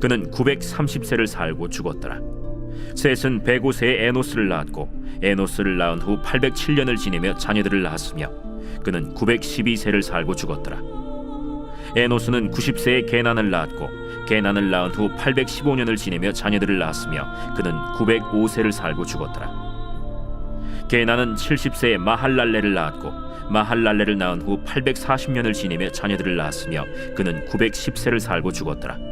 그는 930세를 살고 죽었더라. 셋은 105세에 에노스를 낳았고 에노스를 낳은 후 807년을 지내며 자녀들을 낳았으며 그는 912세를 살고 죽었더라. 에노스는 90세에 게난을 낳았고 게난을 낳은 후 815년을 지내며 자녀들을 낳았으며 그는 905세를 살고 죽었더라. 게나는 70세에 마할랄레를 낳았고 마할랄레를 낳은 후 840년을 지내며 자녀들을 낳았으며 그는 910세를 살고 죽었더라.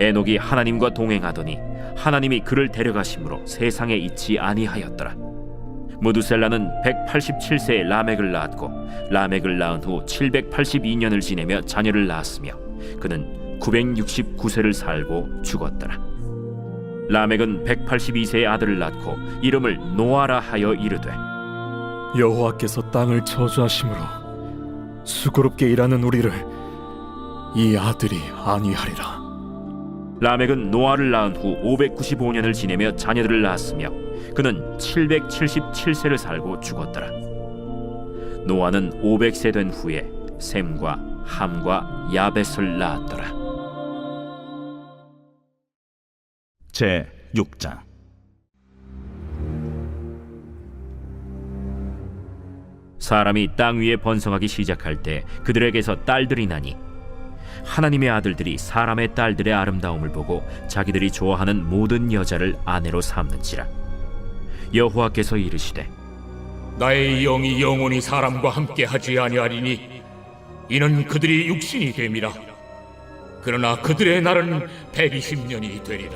에녹이 하나님과 동행하더니 하나님이 그를 데려가심으로 세상에 있지 아니하였더라. 무두셀라는 187세에 라멕을 낳았고 라멕을 낳은 후 782년을 지내며 자녀를 낳았으며 그는 969세를 살고 죽었더라. 라멕은 182세의 아들을 낳고 이름을 노아라 하여 이르되 여호와께서 땅을 저주하심으로 수고롭게 일하는 우리를 이 아들이 안위하리라. 라멕은 노아를 낳은 후 595년을 지내며 자녀들을 낳았으며 그는 777세를 살고 죽었더라. 노아는 500세 된 후에 셈과 함과 야벳을 낳았더라. 제 6장 사람이 땅 위에 번성하기 시작할 때 그들에게서 딸들이 나니 하나님의 아들들이 사람의 딸들의 아름다움을 보고 자기들이 좋아하는 모든 여자를 아내로 삼는지라. 여호와께서 이르시되 나의 영이 영원히 사람과 함께 하지 아니하리니 이는 그들이 육신이 됨이라. 그러나 그들의 날은 120년이 되리라.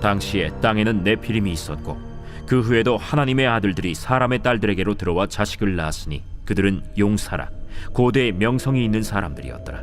당시에 땅에는 네피림이 있었고 그 후에도 하나님의 아들들이 사람의 딸들에게로 들어와 자식을 낳았으니 그들은 용사라 고대의 명성이 있는 사람들이었더라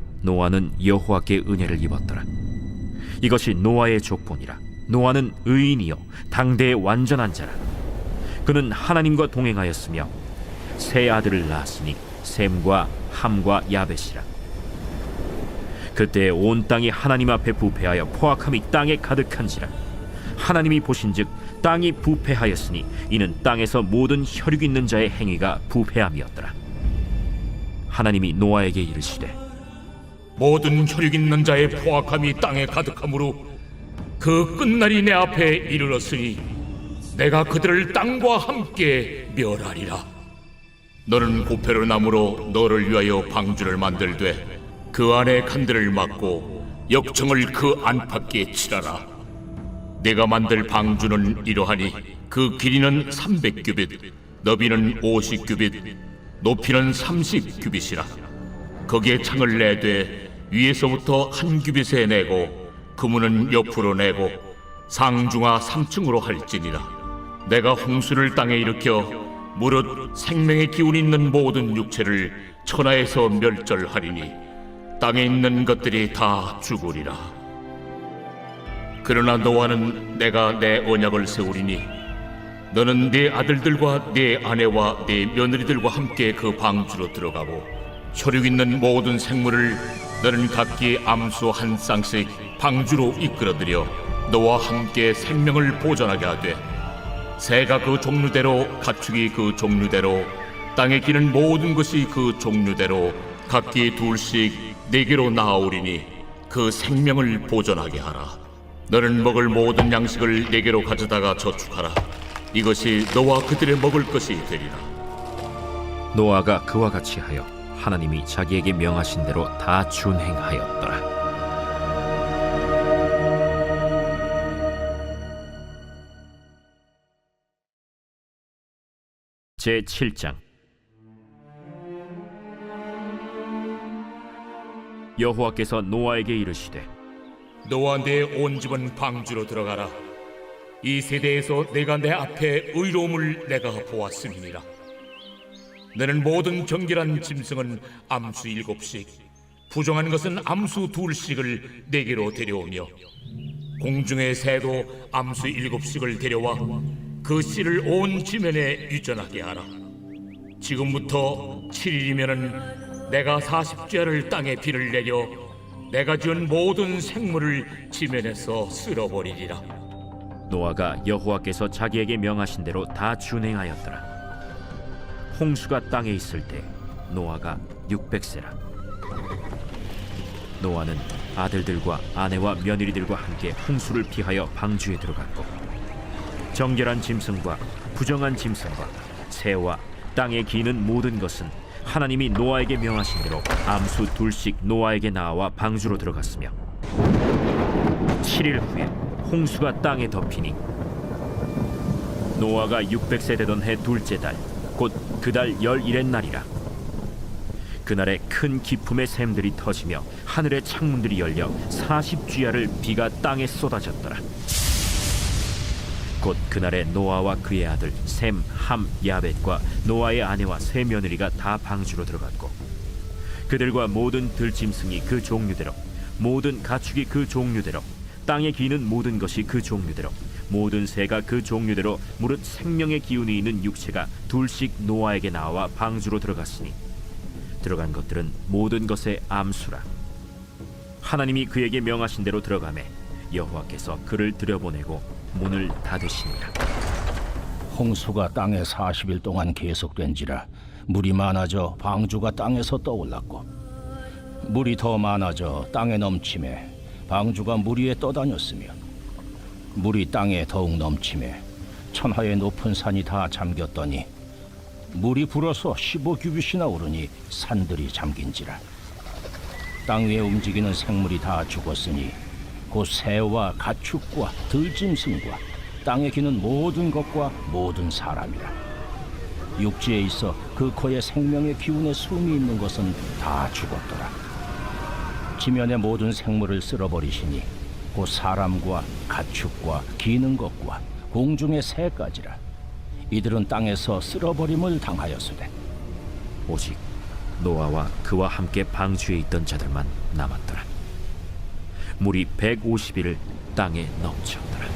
노아는 여호와께 은혜를 입었더라. 이것이 노아의 족본이라. 노아는 의인이요 당대의 완전한 자라. 그는 하나님과 동행하였으며 세 아들을 낳았으니 셈과 함과 야벳이라. 그때 온 땅이 하나님 앞에 부패하여 포악함이 땅에 가득한지라. 하나님이 보신즉 땅이 부패하였으니 이는 땅에서 모든 혈육 있는 자의 행위가 부패함이었더라. 하나님이 노아에게 이르시되 모든 혈육 있는 자의 포악함이 땅에 가득하므로 그 끝날이 내 앞에 이르렀으니 내가 그들을 땅과 함께 멸하리라. 너는 고페로 나무로 너를 위하여 방주를 만들되 그 안에 칸들을 막고 역청을 그 안팎에 칠하라. 내가 만들 방주는 이러하니 그 길이는 300규빗, 너비는 50규빗, 높이는 30규빗이라. 거기에 창을 내되 위에서부터 한 규빗에 내고 그문은 옆으로 내고 상중하 3층으로 할지니라. 내가 홍수를 땅에 일으켜 무릇 생명의 기운 있는 모든 육체를 천하에서 멸절하리니 땅에 있는 것들이 다 죽으리라. 그러나 너와는 내가 내 언약을 세우리니 너는 네 아들들과 네 아내와 네 며느리들과 함께 그 방주로 들어가고 혈육 있는 모든 생물을 너는 각기 암수 한 쌍씩 방주로 이끌어들여 너와 함께 생명을 보존하게 하되 새가 그 종류대로 가축이 그 종류대로 땅에 기는 모든 것이 그 종류대로 각기 둘씩 내게로 나아오리니 그 생명을 보존하게 하라. 너는 먹을 모든 양식을 내게로 가져다가 저축하라. 이것이 너와 그들의 먹을 것이 되리라. 노아가 그와 같이 하여 하나님이 자기에게 명하신 대로 다 준행하였더라. 제 7장 여호와께서 노아에게 이르시되 너와 내 온 집은 방주로 들어가라. 이 세대에서 내가 내 앞에 의로움을 내가 보았음이니라. 너는 모든 정결한 짐승은 암수 일곱씩, 부정한 것은 암수 둘씩을 내게로 데려오며 공중의 새도 암수 일곱씩을 데려와 그 씨를 온 지면에 유전하게 하라. 지금부터 7일이면은 내가 40죄를 땅에 비를 내려 내가 지은 모든 생물을 지면에서 쓸어버리리라. 노아가 여호와께서 자기에게 명하신 대로 다 준행하였더라. 홍수가 땅에 있을 때 노아가 600세라. 노아는 아들들과 아내와 며느리들과 함께 홍수를 피하여 방주에 들어갔고 정결한 짐승과 부정한 짐승과 새와 땅에 기는 모든 것은 하나님이 노아에게 명하신 대로 암수 둘씩 노아에게 나와 방주로 들어갔으며 7일 후에 홍수가 땅에 덮이니 노아가 600세 되던 해 둘째 달 곧 그달 열일의 날이라. 그날에 큰 기품의 샘들이 터지며 하늘의 창문들이 열려 40주야를 비가 땅에 쏟아졌더라. 곧 그날에 노아와 그의 아들 셈, 함, 야벳과 노아의 아내와 세 며느리가 다 방주로 들어갔고 그들과 모든 들짐승이 그 종류대로 모든 가축이 그 종류대로 땅에 기는 모든 것이 그 종류대로 모든 새가 그 종류대로 무릇 생명의 기운이 있는 육체가 둘씩 노아에게 나와 방주로 들어갔으니 들어간 것들은 모든 것의 암수라. 하나님이 그에게 명하신 대로 들어가매 여호와께서 그를 들여보내고 문을 닫으시니라. 홍수가 땅에 40일 동안 계속된지라 물이 많아져 방주가 땅에서 떠올랐고 물이 더 많아져 땅에 넘침에 방주가 물 위에 떠다녔으며 물이 땅에 더욱 넘침에 천하의 높은 산이 다 잠겼더니 물이 불어서 15규빗이나 오르니 산들이 잠긴지라. 땅 위에 움직이는 생물이 다 죽었으니 곧 새와 가축과 들짐승과 땅에 기는 모든 것과 모든 사람이라. 육지에 있어 그 코에 생명의 기운의 숨이 있는 것은 다 죽었더라. 지면의 모든 생물을 쓸어버리시니 곧 사람과 가축과 기는 것과 공중의 새까지라 이들은 땅에서 쓸어버림을 당하였으되 오직 노아와 그와 함께 방주에 있던 자들만 남았더라. 물이 150일을 땅에 넘쳤더라.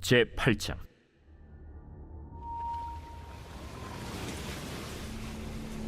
제 8장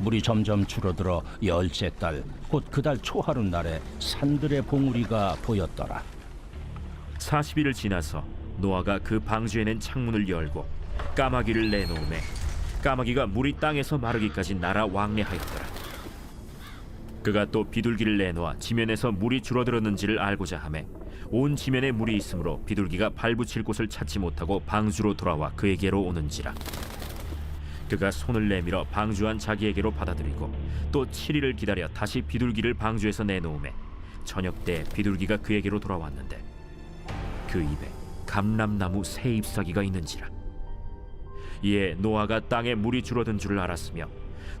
물이 점점 줄어들어 열째 달 곧 그달 초하루 날에 산들의 봉우리가 보였더라 40일을 지나서 노아가 그 방주에 낸 창문을 열고 까마귀를 내놓음에 까마귀가 물이 땅에서 마르기까지 날아 왕래하였더라. 그가 또 비둘기를 내놓아 지면에서 물이 줄어들었는지를 알고자 하매 온 지면에 물이 있으므로 비둘기가 발붙일 곳을 찾지 못하고 방주로 돌아와 그에게로 오는지라. 그가 손을 내밀어 방주한 자기에게로 받아들이고 또 7일을 기다려 다시 비둘기를 방주에서 내놓음에 저녁 때 비둘기가 그에게로 돌아왔는데 그 입에 감람나무 새 잎사귀가 있는지라. 이에 노아가 땅에 물이 줄어든 줄을 알았으며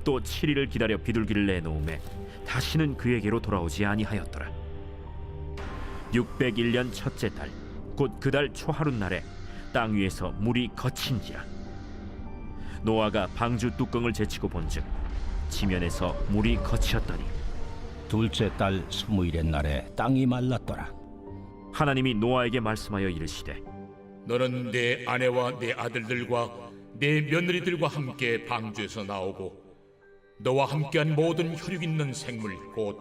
또 7일을 기다려 비둘기를 내놓음에 다시는 그에게로 돌아오지 아니하였더라. 601년 첫째 달 곧 그 달 초하룻 날에 땅 위에서 물이 거친지라 노아가 방주 뚜껑을 제치고 본즉 지면에서 물이 거치었더니 둘째 달 스무일의 날에 땅이 말랐더라. 하나님이 노아에게 말씀하여 이르시되 너는 내 아내와 내 아들들과 내 며느리들과 함께 방주에서 나오고 너와 함께한 모든 혈육 있는 생물 곧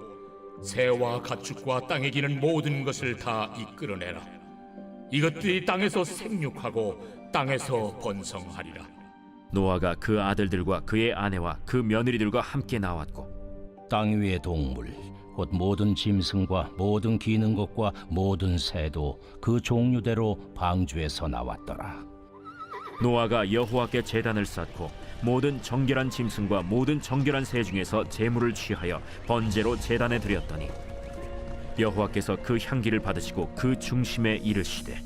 새와 가축과 땅에 기는 모든 것을 다 이끌어내라. 이것들이 땅에서 생육하고 땅에서 번성하리라. 노아가 그 아들들과 그의 아내와 그 며느리들과 함께 나왔고 땅 위의 동물 곧 모든 짐승과 모든 기는 것과 모든 새도 그 종류대로 방주에서 나왔더라. 노아가 여호와께 제단을 쌓고 모든 정결한 짐승과 모든 정결한 새 중에서 제물을 취하여 번제로 제단에 드렸더니 여호와께서 그 향기를 받으시고 그 중심에 이르시되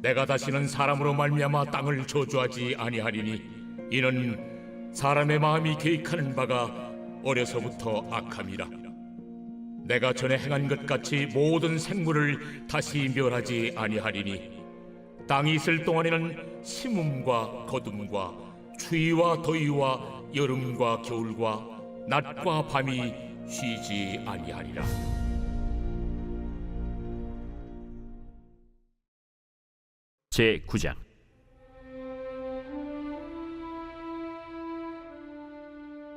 내가 다시는 사람으로 말미암아 땅을 저주하지 아니하리니 이는 사람의 마음이 계획하는 바가 어려서부터 악함이라. 내가 전에 행한 것 같이 모든 생물을 다시 멸하지 아니하리니 땅이 있을 동안에는 심음과 거둠과 추위와 더위와 여름과 겨울과 낮과 밤이 쉬지 아니하리라. 제 9장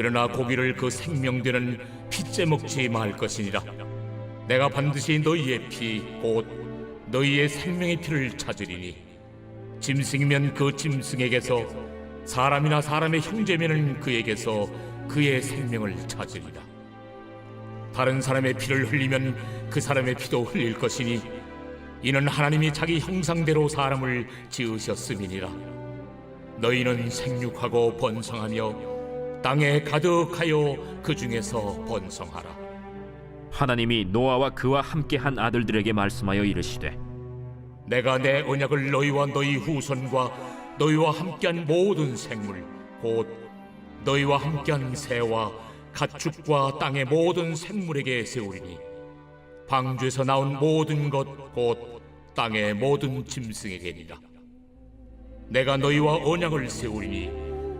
그러나 고기를 그 생명되는 피째 먹지 말 것이니라. 내가 반드시 너희의 피, 곧 너희의 생명의 피를 찾으리니 짐승이면 그 짐승에게서 사람이나 사람의 형제면은 그에게서 그의 생명을 찾으리라. 다른 사람의 피를 흘리면 그 사람의 피도 흘릴 것이니 이는 하나님이 자기 형상대로 사람을 지으셨음이니라. 너희는 생육하고 번성하며 땅에 가득하여 그 중에서 번성하라. 하나님이 노아와 그와 함께한 아들들에게 말씀하여 이르시되 내가 내 언약을 너희와 너희 후손과 너희와 함께한 모든 생물 곧 너희와 함께한 새와 가축과 땅의 모든 생물에게 세우리니 방주에서 나온 모든 것 곧 땅의 모든 짐승에게니라 내가 너희와 언약을 세우리니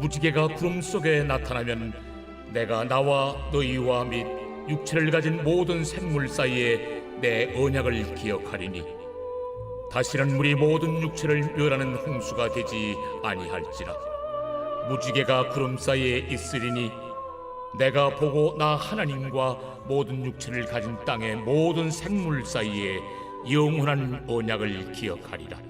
무지개가 구름 속에 나타나면 내가 나와 너희와 및 육체를 가진 모든 생물 사이에 내 언약을 기억하리니 다시는 물이 모든 육체를 멸하는 홍수가 되지 아니할지라. 무지개가 구름 사이에 있으리니 내가 보고 나 하나님과 모든 육체를 가진 땅의 모든 생물 사이에 영원한 언약을 기억하리라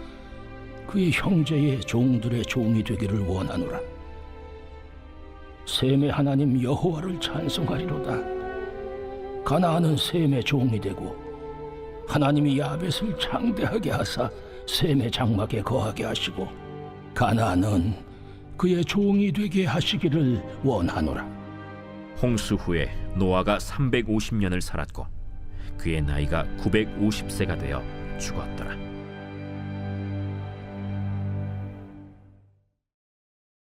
그의 형제의 종들의 종이 되기를 원하노라. 셈의 하나님 여호와를 찬송하리로다. 가나안은 셈의 종이 되고 하나님이 야벳을 창대하게 하사 셈의 장막에 거하게 하시고 가나안은 그의 종이 되게 하시기를 원하노라. 홍수 후에 노아가 350년을 살았고 그의 나이가 950세가 되어 죽었더라.